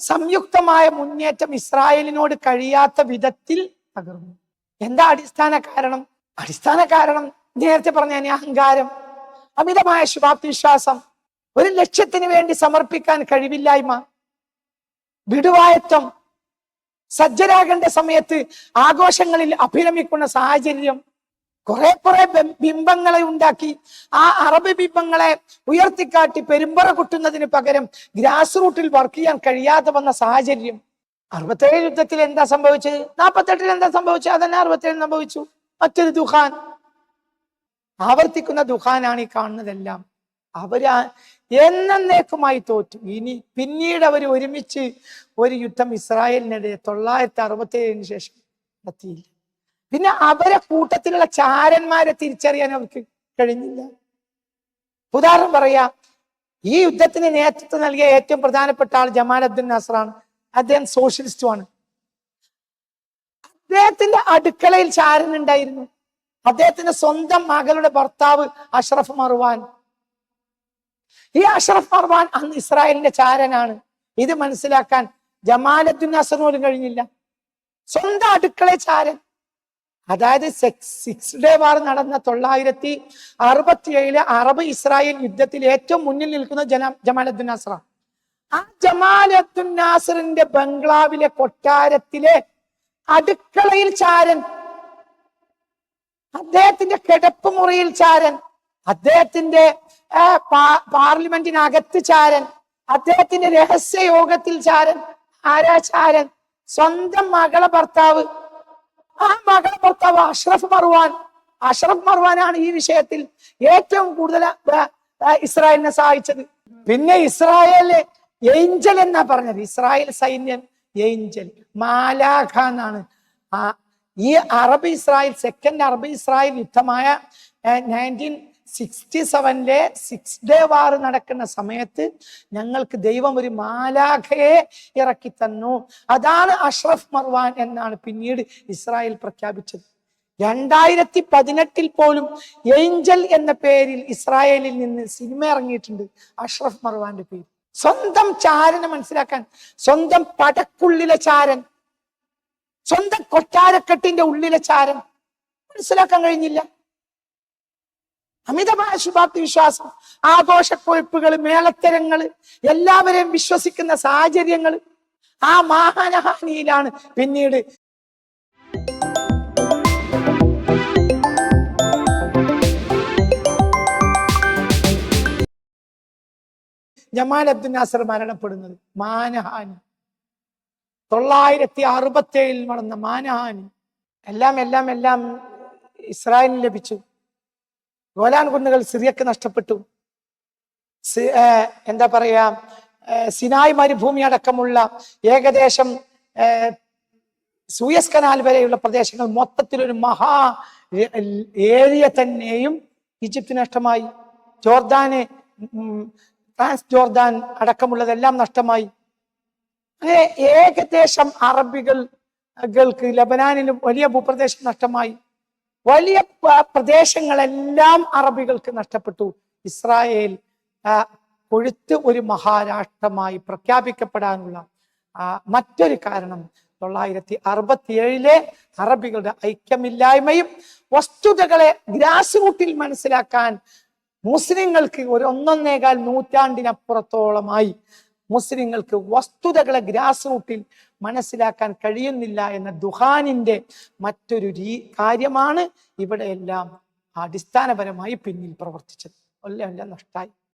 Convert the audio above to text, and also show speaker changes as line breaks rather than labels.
സംയുക്തമായ മുന്നേറ്റം ഇസ്രായേലിനോട് കഴിയാത്ത വിധത്തിൽ തകർന്നു. എന്താ അടിസ്ഥാന കാരണം? അടിസ്ഥാന കാരണം നേരത്തെ പറഞ്ഞ അഹങ്കാരം അമിതമായ ശുഭാപ്തി വിശ്വാസം ഒരു ലക്ഷ്യത്തിന് വേണ്ടി സമർപ്പിക്കാൻ കഴിവില്ലായ്മ വിടുവായത്വം സജ്ജരാകേണ്ട സമയത്ത് ആഘോഷങ്ങളിൽ അഭിരമിക്കുന്ന സാഹചര്യം കുറെ കുറെ ബിംബങ്ങളെ ഉണ്ടാക്കി. ആ അറബ് ബിംബങ്ങളെ ഉയർത്തിക്കാട്ടി പെരുമ്പറ കുട്ടുന്നതിന് പകരം ഗ്രാസ് റൂട്ടിൽ വർക്ക് ചെയ്യാൻ കഴിയാതെ വന്ന സാഹചര്യം. അറുപത്തേഴ് യുദ്ധത്തിൽ എന്താ സംഭവിച്ചത്? നാൽപ്പത്തെട്ടിൽ എന്താ സംഭവിച്ചത്? അതന്നെ അറുപത്തേഴ് സംഭവിച്ചു. മറ്റൊരു ദുഹാൻ ആവർത്തിക്കുന്ന ദുഹാനാണ് ഈ കാണുന്നതെല്ലാം. അവർ എന്നേക്കുമായി തോറ്റു. ഇനി പിന്നീട് അവർ ഒരുമിച്ച് ഒരു യുദ്ധം ഇസ്രായേലിനെതിരെ തൊള്ളായിരത്തി അറുപത്തി ഏഴിന് ശേഷം നടത്തിയില്ല. പിന്നെ അവരെ കൂട്ടത്തിലുള്ള ചാരന്മാരെ തിരിച്ചറിയാൻ അവർക്ക് കഴിഞ്ഞില്ല. ഉദാഹരണം പറയാ ഈ യുദ്ധത്തിന് നേതൃത്വം നൽകിയ ഏറ്റവും പ്രധാനപ്പെട്ട ആൾ ജമാൽ അബ്ദുൽ നാസറാണ്. അദ്ദേഹം സോഷ്യലിസ്റ്റുമാണ്. അദ്ദേഹത്തിന്റെ അടുക്കളയിൽ ചാരൻ ഉണ്ടായിരുന്നു. അദ്ദേഹത്തിന്റെ സ്വന്തം മകളുടെ ഭർത്താവ് അഷ്റഫ് മർവാൻ. ഈ അഷ്റഫ് മർവാൻ അന്ന് ഇസ്രായേലിന്റെ ചാരനാണ്. ഇത് മനസ്സിലാക്കാൻ ജമാലത്തുൻ നസറിന് പോലും കഴിഞ്ഞില്ല. സ്വന്തം അടുക്കളയിൽ ചാരൻ. അതായത് സിക്സ് ഡേ വാർ നടന്ന തൊള്ളായിരത്തി അറുപത്തി ഏഴിലെ അറബ് ഇസ്രായേൽ യുദ്ധത്തിൽ ഏറ്റവും മുന്നിൽ നിൽക്കുന്ന ജന ജമാലത്തുൻ നാസറ. ആ ജമാലത്തുൻ നാസറിന്റെ ബംഗ്ലാവിലെ കൊട്ടാരത്തിലെ അടുക്കളയിൽ ചാരൻ. അദ്ദേഹത്തിന്റെ കിടപ്പ് മുറിയിൽ ചാരൻ. അദ്ദേഹത്തിന്റെ പാർലമെന്റിനകത്ത് ചാരൻ. അദ്ദേഹത്തിന്റെ രഹസ്യ യോഗത്തിൽ ചാരൻ. ആരാ ചാരൻ? സ്വന്തം മകളെ ഭർത്താവ്. ഭർത്താവ് അഷ്റഫ് മർവാൻ അഷ്റഫ് മർവാനാണ് ഈ വിഷയത്തിൽ ഏറ്റവും കൂടുതൽ ഇസ്രായേലിനെ സഹായിച്ചത്. പിന്നെ ഇസ്രായേൽ ഏഞ്ചൽ എന്നാ പറഞ്ഞത്? ഇസ്രായേൽ സൈന്യം ഏഞ്ചൽ. മാലാഖ എന്നാണ്. ആ ഈ Arab Israel second Arab Israel യുദ്ധമായ nineteen sixty സെവനിലെ സിക്സ് ഡേ വാർ നടക്കുന്ന സമയത്ത് ഞങ്ങൾക്ക് ദൈവം ഒരു മാലാഖയെ ഇറക്കി തന്നു അതാണ് അഷ്റഫ് മർവാൻ എന്നാണ് പിന്നീട് ഇസ്രായേൽ പ്രഖ്യാപിച്ചത്. രണ്ടായിരത്തി പതിനെട്ടിൽ പോലും ഏഞ്ചൽ എന്ന പേരിൽ ഇസ്രായേലിൽ നിന്ന് സിനിമ ഇറങ്ങിയിട്ടുണ്ട് അഷ്റഫ് മർവാന്റെ പേര്. സ്വന്തം ചാരനെ മനസ്സിലാക്കാൻ സ്വന്തം പടക്കുള്ളിലെ ചാരൻ സ്വന്തം കൊട്ടാരക്കെട്ടിന്റെ ഉള്ളിലെ ചാരൻ മനസ്സിലാക്കാൻ കഴിഞ്ഞില്ല. അമിതമായ ശുഭാപ്തി വിശ്വാസം ആഘോഷക്കൊഴുപ്പുകൾ മേളത്തരങ്ങൾ എല്ലാവരെയും വിശ്വസിക്കുന്ന സാഹചര്യങ്ങൾ ആ മാഹാനഹാനിയിലാണ് പിന്നീട് ജമാൽ അബ്ദുൽ നാസർ മരണപ്പെടുന്നത് മാനഹാനി. തൊള്ളായിരത്തി അറുപത്തി ഏഴിൽ നടന്ന മാനഹാനി. എല്ലാം എല്ലാം എല്ലാം ഇസ്രായേലിന് ലഭിച്ചു. ഗോലാൻ കുന്നുകൾ സിറിയക്ക് നഷ്ടപ്പെട്ടു. എന്താ പറയാ സിനായ് മരുഭൂമി അടക്കമുള്ള ഏകദേശം സൂയസ് കനാൽ വരെയുള്ള പ്രദേശങ്ങൾ മൊത്തത്തിൽ ഒരു മഹാ ഏരിയ തന്നെയും ഈജിപ്തിന് നഷ്ടമായി. ജോർദാന് ഉം, ട്രാൻസ് ജോർദാൻ അടക്കമുള്ളതെല്ലാം നഷ്ടമായി. അങ്ങനെ ഏകദേശം അറബികൾക്ക് ലബനാനിന് വലിയ ഭൂപ്രദേശം നഷ്ടമായി. വലിയ പ്രദേശങ്ങളെല്ലാം അറബികൾക്ക് നഷ്ടപ്പെട്ടു. ഇസ്രായേൽ കൊഴുത്ത് ഒരു മഹാരാഷ്ട്രമായി പ്രഖ്യാപിക്കപ്പെടാനുള്ള മറ്റൊരു കാരണം തൊള്ളായിരത്തി അറുപത്തിയേഴിലെ അറബികളുടെ ഐക്യമില്ലായ്മയും വസ്തുതകളെ ഗ്രാസ് റൂട്ടിൽ മനസ്സിലാക്കാൻ മുസ്ലിങ്ങൾക്ക് ഒരു ഒന്നൊന്നേകാൽ നൂറ്റാണ്ടിനപ്പുറത്തോളമായി മുസ്ലിങ്ങൾക്ക് വസ്തുതകളെ ഗ്രാസ് റൂട്ടിൽ മനസ്സിലാക്കാൻ കഴിയുന്നില്ല എന്ന ദുഹാനിന്റെ മറ്റൊരു രീ കാര്യമാണ് ഇവിടെയെല്ലാം അടിസ്ഥാനപരമായി പിന്നിൽ പ്രവർത്തിച്ചത്. എല്ലാം എല്ലാം നഷ്ടായി.